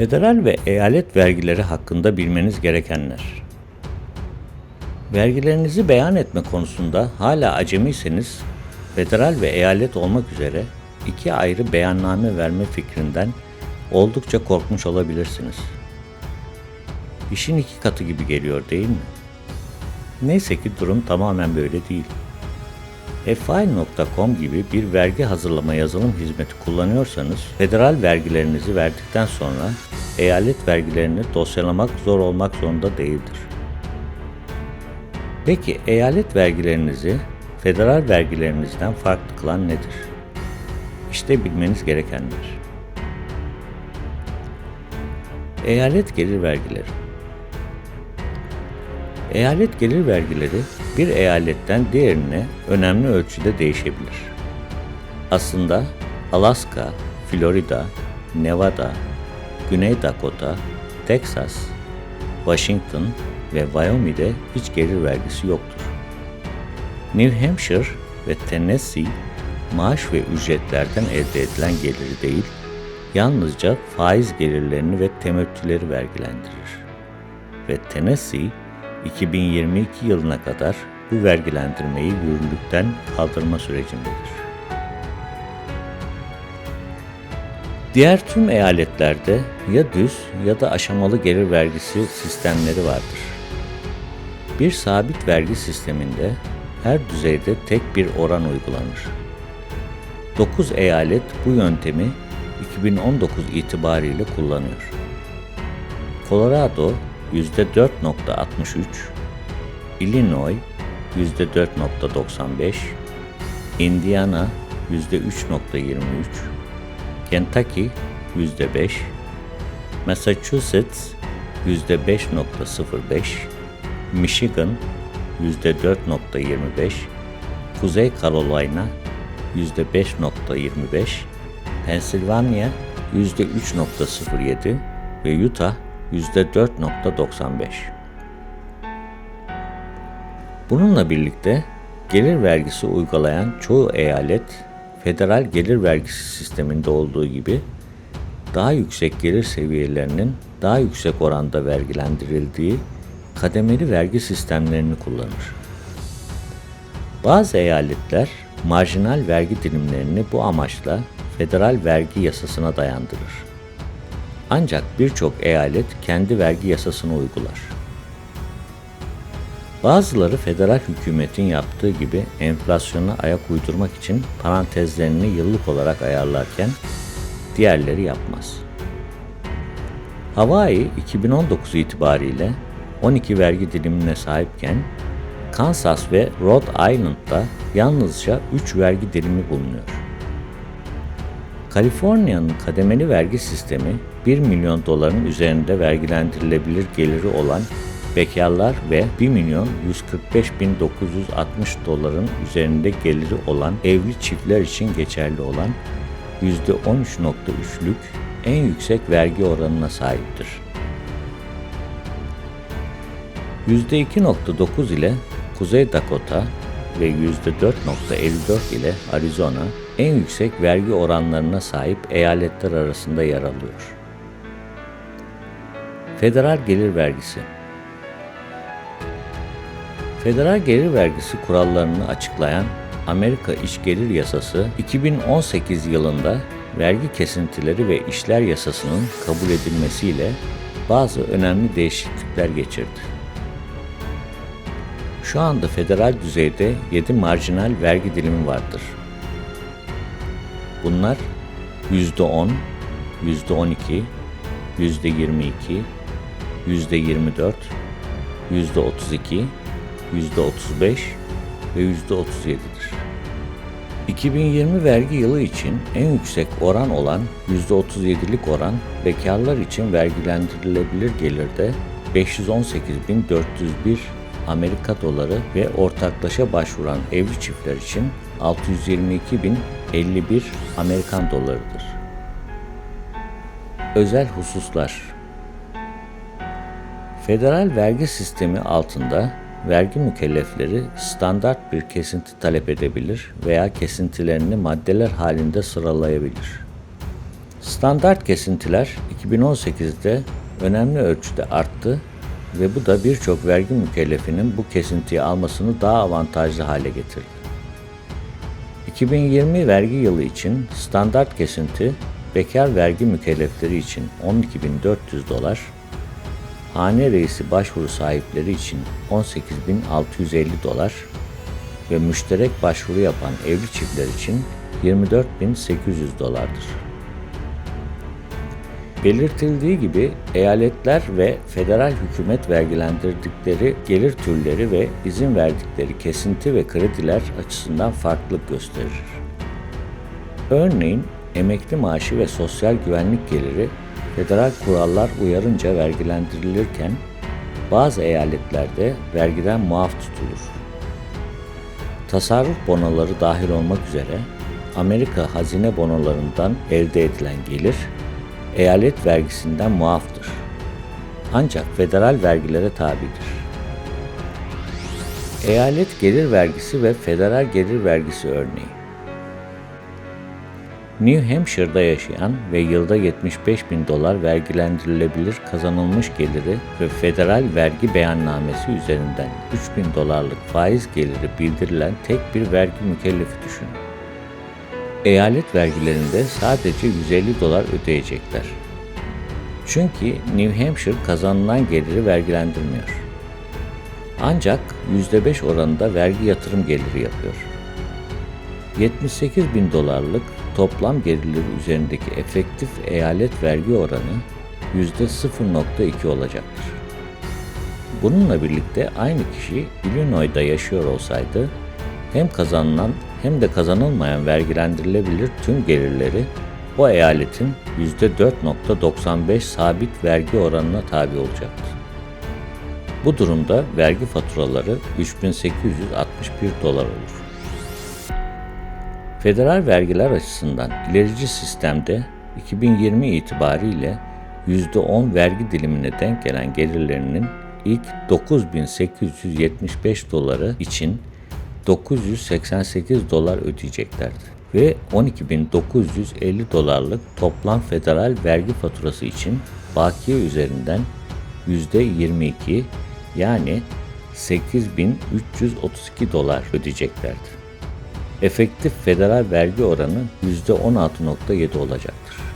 Federal ve eyalet vergileri hakkında bilmeniz gerekenler. Vergilerinizi beyan etme konusunda hala acemiyseniz, federal ve eyalet olmak üzere iki ayrı beyanname verme fikrinden oldukça korkmuş olabilirsiniz. İşin iki katı gibi geliyor değil mi? Neyse ki durum tamamen böyle değil. Efile.com gibi bir vergi hazırlama yazılım hizmeti kullanıyorsanız, federal vergilerinizi verdikten sonra eyalet vergilerini dosyalamak zor olmak zorunda değildir. Peki eyalet vergilerinizi federal vergilerinizden farklı kılan nedir? İşte bilmeniz gerekenler. Eyalet gelir vergileri Eyalet gelir vergileri bir eyaletten diğerine önemli ölçüde değişebilir. Aslında Alaska, Florida, Nevada, Güney Dakota, Texas, Washington ve Wyoming'de hiç gelir vergisi yoktur. New Hampshire ve Tennessee maaş ve ücretlerden elde edilen geliri değil, yalnızca faiz gelirlerini ve temettüleri vergilendirir. Ve Tennessee 2022 yılına kadar bu vergilendirmeyi yürürlükten kaldırma sürecindedir. Diğer tüm eyaletlerde ya düz ya da aşamalı gelir vergisi sistemleri vardır. Bir sabit vergi sisteminde her düzeyde tek bir oran uygulanır. 9 eyalet bu yöntemi 2019 itibariyle kullanıyor. Colorado %4.63, Illinois %4.95, Indiana %3.23, Kentucky %5, Massachusetts %5.05, Michigan %4.25, Kuzey Carolina %5.25, Pennsylvania %3.07 ve Utah %4.95. Bununla birlikte gelir vergisi uygulayan çoğu eyalet federal gelir vergisi sisteminde olduğu gibi daha yüksek gelir seviyelerinin daha yüksek oranda vergilendirildiği kademeli vergi sistemlerini kullanır. Bazı eyaletler marjinal vergi dilimlerini bu amaçla federal vergi yasasına dayandırır. Ancak birçok eyalet kendi vergi yasasını uygular. Bazıları federal hükümetin yaptığı gibi enflasyona ayak uydurmak için parantezlerini yıllık olarak ayarlarken diğerleri yapmaz. Hawaii 2019 itibariyle 12 vergi dilimine sahipken Kansas ve Rhode Island'da yalnızca 3 vergi dilimi bulunuyor. Kaliforniya'nın kademeli vergi sistemi 1 milyon doların üzerinde vergilendirilebilir geliri olan bekarlar ve 1 milyon 145 bin 960 doların üzerinde geliri olan evli çiftler için geçerli olan %13.3'lük en yüksek vergi oranına sahiptir. %2.9 ile Kuzey Dakota ve %4.54 ile Arizona en yüksek vergi oranlarına sahip eyaletler arasında yer alıyor. Federal Gelir Vergisi Federal Gelir Vergisi kurallarını açıklayan Amerika İş Gelir Yasası 2018 yılında vergi kesintileri ve işler yasasının kabul edilmesiyle bazı önemli değişiklikler geçirdi. Şu anda federal düzeyde 7 marjinal vergi dilimi vardır. Bunlar %10, %12, %22, %24, %32, %35 ve %37'dir. 2020 vergi yılı için en yüksek oran olan %37'lik oran bekarlar için vergilendirilebilir gelirde 518.401 Amerika doları ve ortaklaşa başvuran evli çiftler için 622.051 Amerikan dolarıdır. Özel hususlar Federal vergi sistemi altında vergi mükellefleri standart bir kesinti talep edebilir veya kesintilerini maddeler halinde sıralayabilir. Standart kesintiler 2018'de önemli ölçüde arttı ve bu da birçok vergi mükellefinin bu kesintiyi almasını daha avantajlı hale getirdi. 2020 vergi yılı için standart kesinti bekar vergi mükellefleri için 12.400 dolar, hane reisi başvuru sahipleri için 18.650 dolar ve müşterek başvuru yapan evli çiftler için 24.800 dolardır. Belirtildiği gibi eyaletler ve federal hükümet vergilendirdikleri gelir türleri ve izin verdikleri kesinti ve krediler açısından farklılık gösterir. Örneğin emekli maaşı ve sosyal güvenlik geliri federal kurallar uyarınca vergilendirilirken bazı eyaletlerde vergiden muaf tutulur. Tasarruf bonoları dahil olmak üzere Amerika hazine bonolarından elde edilen gelir eyalet vergisinden muaftır. Ancak federal vergilere tabidir. Eyalet gelir vergisi ve federal gelir vergisi örneği. New Hampshire'da yaşayan ve yılda 75 bin dolar vergilendirilebilir kazanılmış geliri ve federal vergi beyannamesi üzerinden 3 bin dolarlık faiz geliri bildirilen tek bir vergi mükellefi düşünün. Eyalet vergilerinde sadece 150 dolar ödeyecekler. Çünkü New Hampshire kazanılan geliri vergilendirmiyor. Ancak %5 oranında vergi yatırım geliri yapıyor. 78 bin dolarlık toplam gelirleri üzerindeki efektif eyalet vergi oranı %0.2 olacaktır. Bununla birlikte aynı kişi Illinois'da yaşıyor olsaydı hem kazanılan hem de kazanılmayan vergilendirilebilir tüm gelirleri o eyaletin %4.95 sabit vergi oranına tabi olacaktır. Bu durumda vergi faturaları 3861 dolar olur. Federal vergiler açısından ilerici sistemde 2020 itibariyle %10 vergi dilimine denk gelen gelirlerinin ilk 9875 doları için 988 dolar ödeyeceklerdi ve 12.950 dolarlık toplam federal vergi faturası için bakiye üzerinden %22 yani 8.332 dolar ödeyeceklerdi. Efektif federal vergi oranı %16.7 olacaktır.